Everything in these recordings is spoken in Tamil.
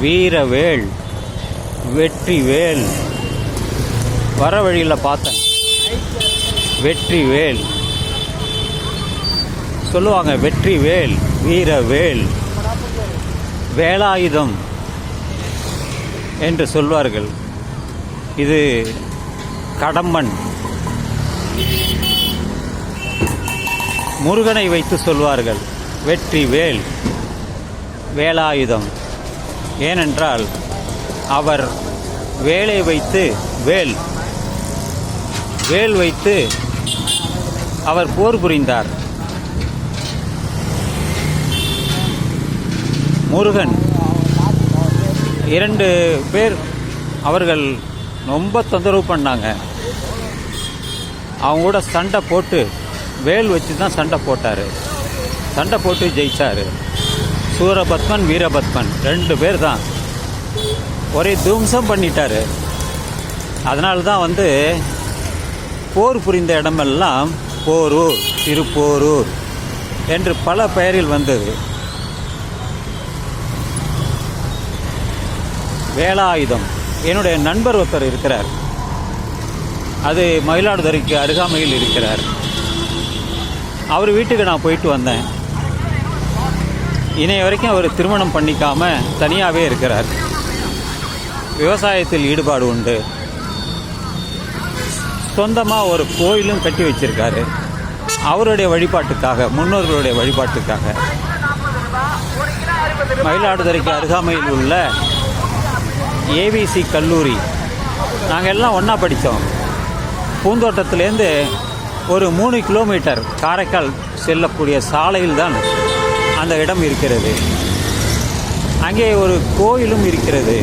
வீரவேல் வெற்றிவேல். வர வழியில் பார்த்தேன். வெற்றிவேல். சொல்லுவாங்க வெற்றிவேல் வீரவேல். வேலாயுதம் என்று சொல்வார்கள். இது கடம்பன். முருகனை வைத்து சொல்வார்கள் வெற்றி வேல் வேலாயுதம். ஏனென்றால் அவர் வேலை வைத்து வேல் வேல் வைத்து அவர் போர் புரிந்தார். முருகன் இரண்டு பேர் அவர்கள் ரொம்ப தொந்தரவு பண்ணாங்க. அவங்க கூட சண்டை போட்டு வேல் வச்சு தான் சண்டை போட்டார். சண்டை போட்டு ஜெயிச்சார். சூரபத்மன் வீரபத்மன். ரெண்டு பேர் தான் ஒரே துவம்சம் பண்ணிட்டார். அதனால தான் வந்து போர் புரிந்த இடமெல்லாம் போரூர் திருப்போரூர் என்று பல பெயரில் வந்தது. வேலாயுதம். என்னுடைய நண்பர் ஒருத்தர் இருக்கிறார். அது மயிலாடுதுறைக்கு அருகாமையில் இருக்கிறார். அவர் வீட்டுக்கு நான் போயிட்டு வந்தேன். இணைய வரைக்கும் அவர் திருமணம் பண்ணிக்காமல் தனியாகவே இருக்கிறார். விவசாயத்தில் ஈடுபாடு உண்டு. சொந்தமாக ஒரு கோயிலும் கட்டி வச்சிருக்காரு. அவருடைய வழிபாட்டுக்காக முன்னோர்களுடைய வழிபாட்டுக்காக. மயிலாடுதுறைக்கு அருகாமையில் உள்ள ஏவிசி கல்லூரி. நாங்கள் எல்லாம் ஒன்றா படித்தோம் பூந்தோட்டத்துலேருந்து ஒரு மூணு கிலோமீட்டர் காரைக்கால் செல்லக்கூடிய சாலையில் தான் அந்த இடம் இருக்கிறது. அங்கே ஒரு கோயிலும் இருக்கிறது.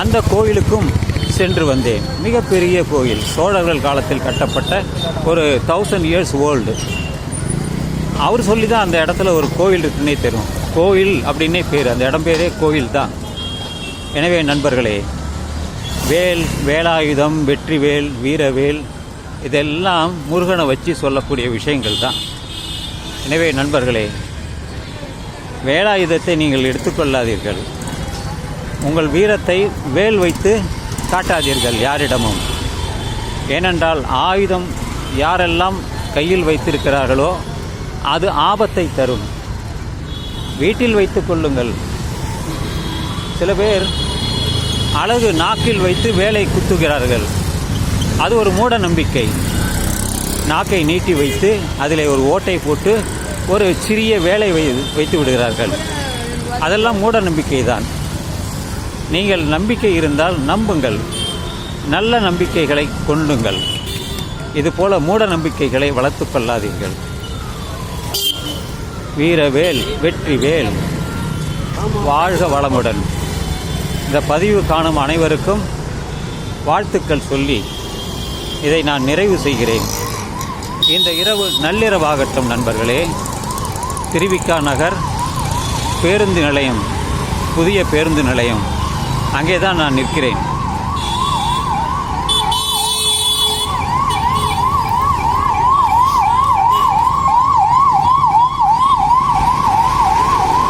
அந்த கோயிலுக்கும் சென்று வந்தேன். மிகப்பெரிய கோயில். சோழர்கள் காலத்தில் கட்டப்பட்ட ஒரு தௌசண்ட் இயர்ஸ் ஓல்டு அவர் சொல்லி தான் அந்த இடத்துல ஒரு கோவில் இருக்குன்னே தெரியும். கோயில் அப்படின்னே பேர். அந்த இடம் பேரே கோயில் தான் எனவே நண்பர்களே வேல் வேலாயுதம் வெற்றிவேல் வீரவேல் இதெல்லாம் முருகனை வச்சு சொல்லக்கூடிய விஷயங்கள் தான் எனவே நண்பர்களே வேலாயுதத்தை நீங்கள் எடுத்துக்கொள்ளாதீர்கள். உங்கள் வீரத்தை வேல் வைத்து காட்டாதீர்கள் யாரிடமும். ஏனென்றால் ஆயுதம் யாரெல்லாம் கையில் வைத்திருக்கிறார்களோ அது ஆபத்தை தரும். வீட்டில் வைத்துக் கொள்ளுங்கள். சில பேர் அழகு நாக்கில் வைத்து வேலை குத்துகிறார்கள். அது ஒரு மூட நம்பிக்கை. நாக்கை நீட்டி வைத்து அதில் ஒரு ஓட்டை போட்டு ஒரு சிறிய வேலை வை வைத்து விடுகிறார்கள். அதெல்லாம் மூட நம்பிக்கை தான். நீங்கள் நம்பிக்கை இருந்தால் நம்புங்கள். நல்ல நம்பிக்கைகளை கொண்டுங்கள். இதுபோல மூட நம்பிக்கைகளை வளர்த்து கொள்ளாதீர்கள். வீரவேல் வெற்றிவேல். வாழ்க வளமுடன். இந்த பதிவு காணும் அனைவருக்கும் வாழ்த்துக்கள் சொல்லி இதை நான் நிறைவு செய்கிறேன். இந்த இரவு நள்ளிரவாகட்டும் நண்பர்களே. திருவிக்கா நகர் பேருந்து நிலையம் புதிய பேருந்து நிலையம். அங்கே தான் நான் நிற்கிறேன்.